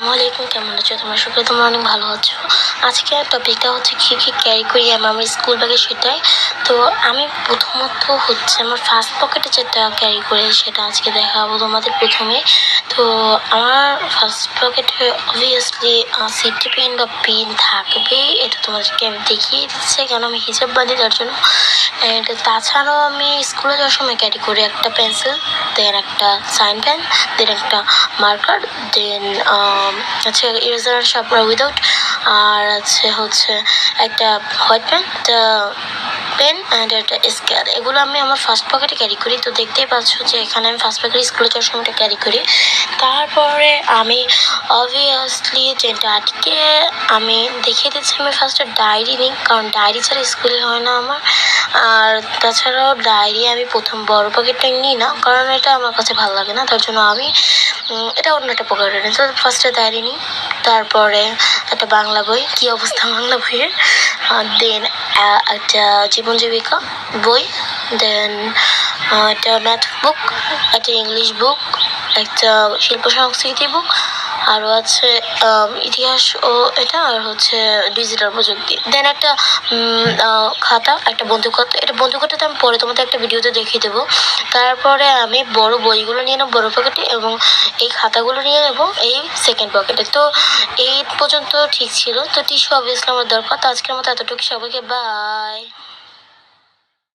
আসসালামাইকুম কেমন আছো? তোমার সকলে তোমরা অনেক ভালো আছো। আজকে টপিকটা হচ্ছে কী কী ক্যারি করি আমি আমার স্কুল ব্যাগে সেটাই। তো আমি প্রথমত হচ্ছে আমার ফার্স্ট পকেটে যেটা ক্যারি করি সেটা আজকে দেখাবো তোমাদের প্রথমে। তো আমার ফার্স্ট পকেটে অবভিয়াসলি সিটি পেন বা পেন থাকবে এটা তোমাদেরকে আমি দেখিয়ে দিচ্ছি, কেন আমি হিসাব বাঁধি তার জন্য। অ্যান্ড তাছাড়াও আমি স্কুলে যাওয়ার সময় ক্যারি করি একটা পেন্সিল দেন একটা সাইন পেন দেন একটা মার্কার দেন হচ্ছে ইরেজার শার্পনার উইদাউট আর আছে হচ্ছে একটা হোয়াইট পেন পেন অ্যান্ড একটা স্কেল এগুলো আমি আমার ফার্স্ট পকেটে ক্যারি করি। তো দেখতেই পাচ্ছ যে এখানে আমি ফার্স্ট পকেটে স্কুলে যাওয়ার সময় এটা ক্যারি করি। তারপরে আমি অবভিয়াসলি যে ডাটকে আমি দেখিয়ে দিচ্ছি, আমি ফার্স্টে ডায়েরি নিই, কারণ ডায়েরি ছাড়া স্কুলে হয় না আমার। আর তাছাড়াও ডায়েরি আমি প্রথম বড় পকেটটাই নিই না, কারণ এটা আমার কাছে ভালো লাগে না। তার জন্য আমি এটা অন্য একটা পকেটে নিই। তো ফার্স্টে ডায়েরি নিই, তারপরে একটা বাংলা বই। কী অবস্থা বাংলা বইয়ের? দেন একটা জীবন জীবিকা, বই দেন একটা ম্যাথ বুক একটা ইংলিশ বুক একটা শিল্প সংস্কৃতি বুক আরও আছে ইতিহাস ও এটা, আর হচ্ছে ডিজিটাল প্রযুক্তি। দেন একটা খাতা, একটা বন্ধু খাতা এটা বন্ধু খাতাতে আমি পরে তোমাদের একটা ভিডিওতে দেখিয়ে দেবো। তারপরে আমি বড় বইগুলো নিয়ে নেব, বড় পকেটে এবং এই খাতাগুলো নিয়ে নেব এই সেকেন্ড পকেটে তো এই পর্যন্ত ঠিক ছিল। তো টিস্যু অবভিয়াসলি আমার দরকার। তো আজকের মতো এতটুকু সবাইকে বাই